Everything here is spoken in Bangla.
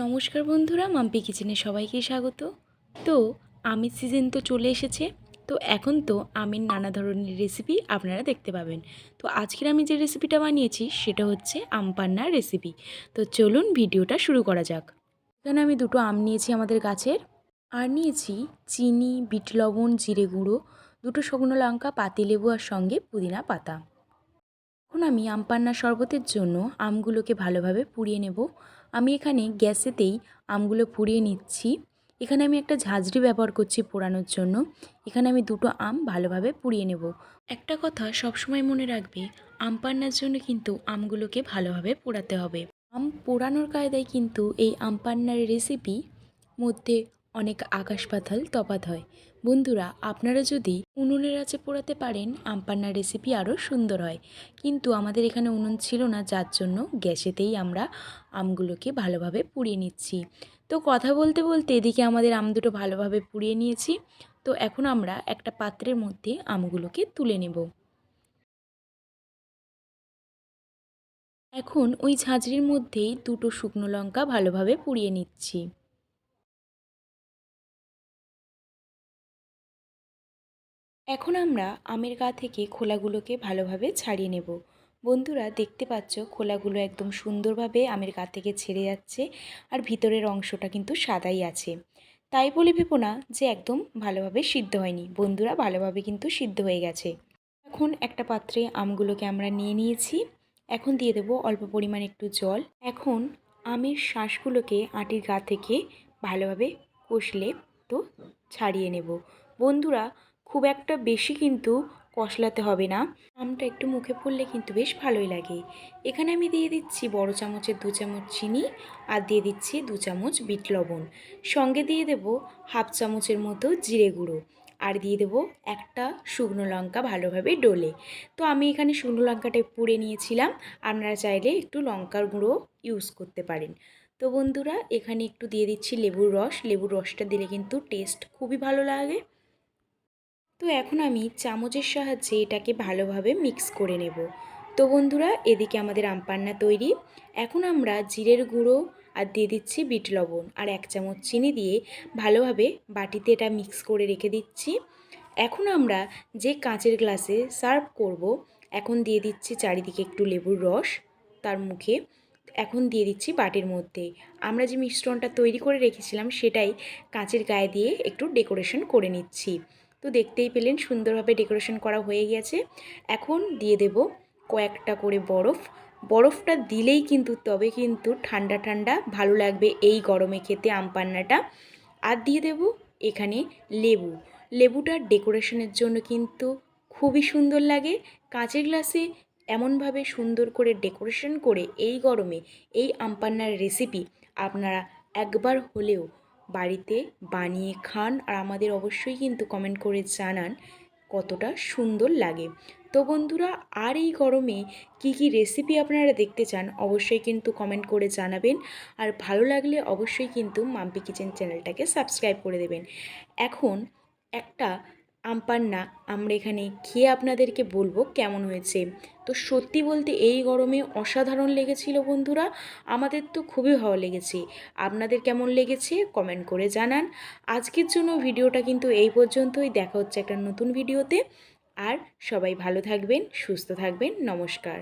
নমস্কার বন্ধুরা, মাম্পি কিচেনে সবাইকে স্বাগত। তো আমের সিজন তো চলে এসেছে, তো এখন তো আমের নানা ধরনের রেসিপি আপনারা দেখতে পাবেন। তো আজকের আমি যে রেসিপিটা বানিয়েছি, সেটা হচ্ছে আম পান্নার রেসিপি তো চলুন ভিডিওটা শুরু করা যাক। এখানে আমি দুটো আম নিয়েছি আমাদের গাছের, আর নিয়েছি চিনি, বিট লবণ, জিরে গুঁড়ো, দুটো শুকনো লঙ্কা পাতিলেবু আর সঙ্গে পুদিনা পাতা। এখন আমি আম পান্নার শরবতের জন্য আমগুলোকে ভালোভাবে পুড়িয়ে নেব। আমি এখানে গ্যাসেতেই আমগুলো পুড়িয়ে নিচ্ছি। এখানে আমি একটা ঝাঁঝরি ব্যবহার করছি পোড়ানোর জন্য। এখানে আমি দুটো আম ভালোভাবে পুড়িয়ে নেব। একটা কথা সবসময় মনে রাখবে, আম পান্নার জন্য কিন্তু আমগুলোকে ভালোভাবে পোড়াতে হবে। আম পোড়ানোর কায়দায় কিন্তু এই আম পান্নার রেসিপি মধ্যে অনেক আকাশ পাতাল তফাত হয়। বন্ধুরা, আপনারা যদি উনুনের আঁচে পোড়াতে পারেন, আম পান্নার রেসিপি আরও সুন্দর হয়। কিন্তু আমাদের এখানে উনুন ছিল না, যার জন্য গ্যাসেতেই আমরা আমগুলোকে ভালোভাবে পুড়িয়ে নিচ্ছি। তো কথা বলতে বলতে এদিকে আমাদের আম দুটো ভালোভাবে পুড়িয়ে নিয়েছি। তো এখন আমরা একটা পাত্রের মধ্যে আমগুলোকে তুলে নেব। এখন ওই ঝাঁঝরির মধ্যেই দুটো শুকনো লঙ্কা ভালোভাবে পুড়িয়ে নিচ্ছি। এখন আমরা আমের গা থেকে খোলাগুলোকে ভালোভাবে ছাড়িয়ে নেব। বন্ধুরা, দেখতে পাচ্ছ খোলাগুলো একদম সুন্দরভাবে আমের গা থেকে ছেড়ে যাচ্ছে আর ভিতরের অংশটা কিন্তু সাদাই আছে। তাই বলে ভেবো না যে একদম ভালোভাবে সিদ্ধ হয়নি। বন্ধুরা, ভালোভাবে কিন্তু সিদ্ধ হয়ে গেছে। এখন একটা পাত্রে আমগুলোকে আমরা নিয়ে নিয়েছি। এখন দিয়ে দেবো অল্প পরিমাণ একটু জল। এখন আমের শ্বাসগুলোকে আটির গা থেকে ভালোভাবে কষলে তো ছাড়িয়ে নেব। বন্ধুরা খুব একটা বেশি কিন্তু কষলাতে হবে না। আমটা একটু মুখে পড়লে কিন্তু বেশ ভালোই লাগে। এখানে আমি দিয়ে দিচ্ছি বড় চামচের দু চামচ চিনি আর দিয়ে দিচ্ছি দু চামচ বিট লবণ। সঙ্গে দিয়ে দেব হাফ চামচের মতো জিরে গুঁড়ো আর দিয়ে দেবো একটা শুকনো লঙ্কা ভালোভাবে ডোলে। তো আমি এখানে শুকনো লঙ্কাটা পুড়ে নিয়েছিলাম, আপনারা চাইলে একটু লঙ্কার গুঁড়ো ইউজ করতে পারেন। তো বন্ধুরা, এখানে একটু দিয়ে দিচ্ছি লেবুর রস। লেবুর রসটা দিলে কিন্তু টেস্ট খুবই ভালো লাগে। তো এখন আমি চামচের সাহায্যে এটাকে ভালোভাবে মিক্স করে নেব। তো বন্ধুরা, এদিকে আমাদের আমপান্না তৈরি। এখন আমরা জিরের গুঁড়ো আর দিয়ে দিচ্ছি বিট লবণ আর এক চামচ চিনি দিয়ে ভালোভাবে বাটিতে এটা মিক্স করে রেখে দিচ্ছি। এখন আমরা যে কাঁচের গ্লাসে সার্ভ করব, এখন দিয়ে দিচ্ছি চারিদিকে একটু লেবুর রস তার মুখে। এখন দিয়ে দিচ্ছি বাটির মধ্যে। আমরা যে মিশ্রণটা তৈরি করে রেখেছিলাম সেটাই কাঁচের গায়ে দিয়ে একটু ডেকোরেশন করে নিচ্ছি। তো দেখতেই পেলেন সুন্দরভাবে ডেকোরেশন করা হয়ে গেছে। এখন দিয়ে দেব কয়েকটা করে বরফ। বরফটা দিলেই কিন্তু, তবে কিন্তু ঠান্ডা ঠান্ডা ভালো লাগবে এই গরমে খেতে আম পান্নাটা। আর দিয়ে দেব এখানে লেবু। লেবুটার ডেকোরেশনের জন্য কিন্তু খুবই সুন্দর লাগে। কাঁচের গ্লাসে এমনভাবে সুন্দর করে ডেকোরেশন করে এই গরমে এই আমপান্নার রেসিপি আপনারা একবার হলেও বাড়িতে বানিয়ে খান আর আমাদের অবশ্যই কিন্তু কমেন্ট করে জানান কতটা সুন্দর লাগে। তো বন্ধুরা, আর এই গরমে কি কি রেসিপি আপনারা দেখতে চান অবশ্যই কিন্তু কমেন্ট করে জানাবেন। আর ভালো লাগলে অবশ্যই কিন্তু মাম্পি কিচেন চ্যানেলটাকে সাবস্ক্রাইব করে দেবেন। এখন একটা আমপান্না আমরা এখানে খেয়ে আপনাদেরকে বলব কেমন হয়েছে। তো সত্যি বলতে এই গরমে অসাধারণ লেগেছিল বন্ধুরা, আমাদের তো খুবই ভালো লেগেছে। আপনাদের কেমন লেগেছে কমেন্ট করে জানান। আজকের জন্য ভিডিওটা কিন্তু এই পর্যন্তই, দেখা হচ্ছে একটা নতুন ভিডিওতে। আর সবাই ভালো থাকবেন, সুস্থ থাকবেন, নমস্কার।